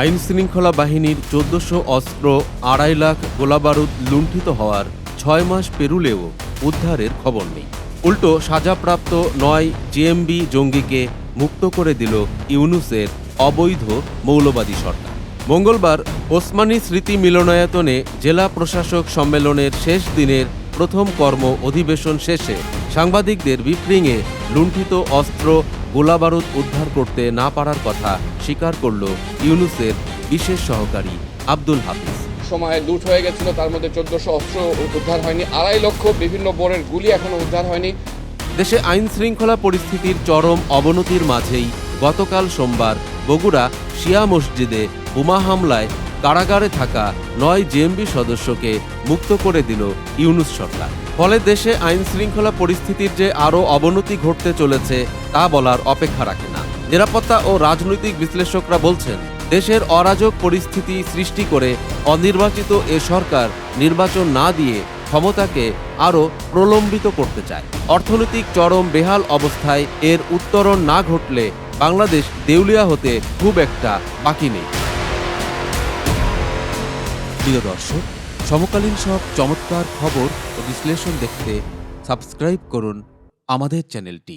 আইন শৃঙ্খলা বাহিনীর চোদ্দশো অস্ত্র, আড়াই লাখ গোলাবারুদ লুণ্ঠিত হওয়ার ছয় মাস পেরুলেও উদ্ধারের খবর নেই। উল্টো সাজাপ্রাপ্ত নয় জেএমবি জঙ্গিকে মুক্ত করে দিল ইউনুসের অবৈধ মৌলবাদী সরকার। মঙ্গলবার ওসমানী স্মৃতি মিলনায়তনে জেলা প্রশাসক সম্মেলনের শেষ দিনের প্রথম কর্ম অধিবেশন শেষে সাংবাদিকদের বিফ্রিংয়ে লুণ্ঠিত অস্ত্র, গোলাবারুদ উদ্ধার করতে না পারার কথা স্বীকার করল ইউনুসের বিশেষ সহকারী আব্দুল হাফিজ। সময় লুট হয়ে গেছিল তার মধ্যে চোদ্দশো অস্ত্র উদ্ধার হয়নি আড়াই লক্ষ বিভিন্ন বোরের গুলি এখনও উদ্ধার হয়নি। দেশে আইন শৃঙ্খলা পরিস্থিতির চরম অবনতির মাঝেই গতকাল সোমবার বগুড়া শিয়া মসজিদে বোমা হামলায় কারাগারে থাকা নয় জেএমবি সদস্যকে মুক্ত করে দিল ইউনুস সরকার। ফলে দেশে আইন শৃঙ্খলা পরিস্থিতির যে আরও অবনতি ঘটতে চলেছে তা বলার অপেক্ষা রাখে নিরাপত্তা ও রাজনৈতিক বিশ্লেষকরা বলছেন, দেশের অরাজক পরিস্থিতি সৃষ্টি করে অনির্বাচিত এ সরকার নির্বাচন না দিয়ে ক্ষমতাকে আরও প্রলম্বিত করতে চায়। অর্থনৈতিক চরম বেহাল অবস্থায় এর উত্তরণ না ঘটলে বাংলাদেশ দেউলিয়া হতে খুব একটা বাকি নেই। প্রিয় দর্শক, সমকালীন সব চমৎকার খবর ও বিশ্লেষণ দেখতে সাবস্ক্রাইব করুন আমাদের চ্যানেলটি।